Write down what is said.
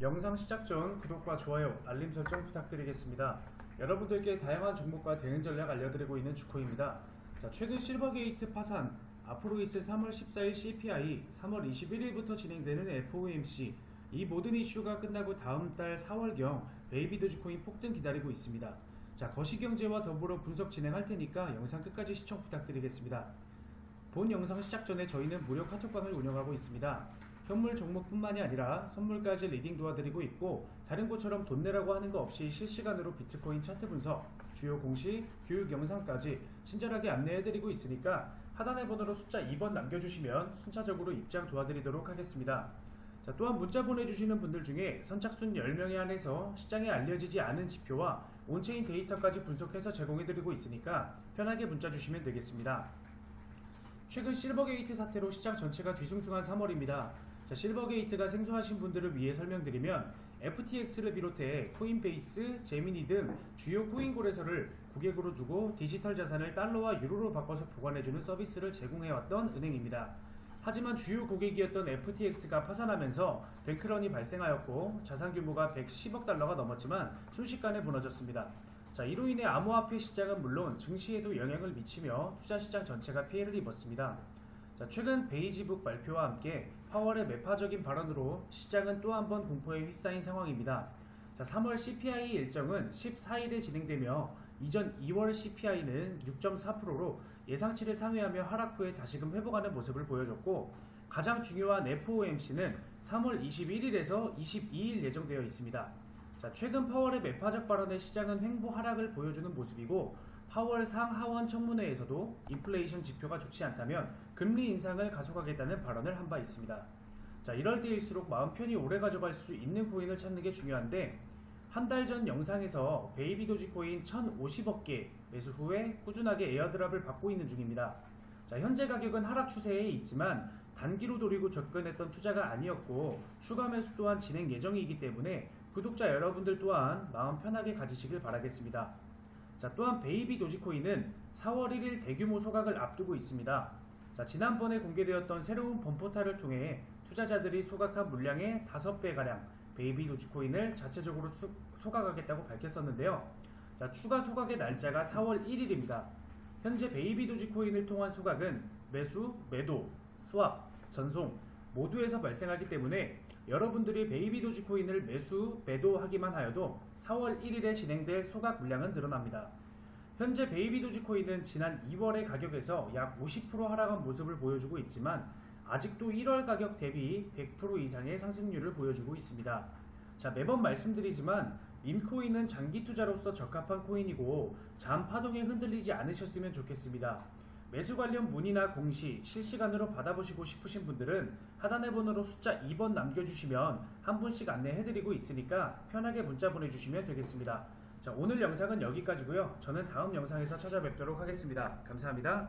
영상 시작 전 구독과 좋아요, 알림 설정 부탁드리겠습니다. 여러분들께 다양한 정보과 대응 전략 알려드리고 있는 주코입니다. 자, 최근 실버게이트 파산, 앞으로 있을 3월 14일 CPI, 3월 21일부터 진행되는 FOMC, 이 모든 이슈가 끝나고 다음 달 4월경 베이비 도지코인 폭등 기다리고 있습니다. 자, 거시경제와 더불어 분석 진행할 테니까 영상 끝까지 시청 부탁드리겠습니다. 본 영상 시작 전에 저희는 무료 카톡방을 운영하고 있습니다. 현물 종목뿐만이 아니라 선물까지 리딩 도와드리고 있고 다른 곳처럼 돈 내라고 하는 거 없이 실시간으로 비트코인 차트 분석, 주요 공시, 교육 영상까지 친절하게 안내해드리고 있으니까 하단의 번호로 숫자 2번 남겨주시면 순차적으로 입장 도와드리도록 하겠습니다. 자, 또한 문자 보내주시는 분들 중에 선착순 10명에 한해서 시장에 알려지지 않은 지표와 온체인 데이터까지 분석해서 제공해드리고 있으니까 편하게 문자 주시면 되겠습니다. 최근 실버게이트 사태로 시장 전체가 뒤숭숭한 3월입니다. 자, 실버게이트가 생소하신 분들을 위해 설명드리면 FTX를 비롯해 코인베이스, 제미니 등 주요 코인 거래소를 고객으로 두고 디지털 자산을 달러와 유로로 바꿔서 보관해주는 서비스를 제공해왔던 은행입니다. 하지만 주요 고객이었던 FTX가 파산하면서 뱅크런이 발생하였고 자산 규모가 110억 달러가 넘었지만 순식간에 무너졌습니다. 자, 이로 인해 암호화폐 시장은 물론 증시에도 영향을 미치며 투자 시장 전체가 피해를 입었습니다. 자, 최근 베이지북 발표와 함께 파월의 매파적인 발언으로 시장은 또 한 번 공포에 휩싸인 상황입니다. 자, 3월 CPI 일정은 14일에 진행되며 이전 2월 CPI는 6.4%로 예상치를 상회하며 하락 후에 다시금 회복하는 모습을 보여줬고 가장 중요한 FOMC는 3월 21일에서 22일 예정되어 있습니다. 자, 최근 파월의 매파적 발언에 시장은 횡보 하락을 보여주는 모습이고 파월 상하원 청문회에서도 인플레이션 지표가 좋지 않다면 금리 인상을 가속하겠다는 발언을 한 바 있습니다. 자, 이럴 때일수록 마음 편히 오래 가져갈 수 있는 코인을 찾는 게 중요한데 한 달 전 영상에서 베이비 도지코인 1,050억 개 매수 후에 꾸준하게 에어드랍을 받고 있는 중입니다. 자, 현재 가격은 하락 추세에 있지만 단기로 노리고 접근했던 투자가 아니었고 추가 매수 또한 진행 예정이기 때문에 구독자 여러분들 또한 마음 편하게 가지시길 바라겠습니다. 자, 또한 베이비 도지코인은 4월 1일 대규모 소각을 앞두고 있습니다. 자, 지난번에 공개되었던 새로운 범포탈을 통해 투자자들이 소각한 물량의 5배가량 베이비 도지코인을 자체적으로 수- 소각하겠다고 밝혔었는데요. 자, 추가 소각의 날짜가 4월 1일입니다. 현재 베이비 도지코인을 통한 소각은 매수, 매도, 스왑, 전송 모두에서 발생하기 때문에 여러분들이 베이비 도지코인을 매수, 매도하기만 하여도 4월 1일에 진행될 소각 물량은 늘어납니다. 현재 베이비 도지코인은 지난 2월의 가격에서 약 50% 하락한 모습을 보여주고 있지만 아직도 1월 가격 대비 100% 이상의 상승률을 보여주고 있습니다. 자, 매번 말씀드리지만 밈코인은 장기 투자로서 적합한 코인이고 잠 파동에 흔들리지 않으셨으면 좋겠습니다. 매수 관련 문의나 공시 실시간으로 받아보시고 싶으신 분들은 하단의 번호로 숫자 2번 남겨주시면 한 분씩 안내해드리고 있으니까 편하게 문자 보내주시면 되겠습니다. 자, 오늘 영상은 여기까지고요. 저는 다음 영상에서 찾아뵙도록 하겠습니다. 감사합니다.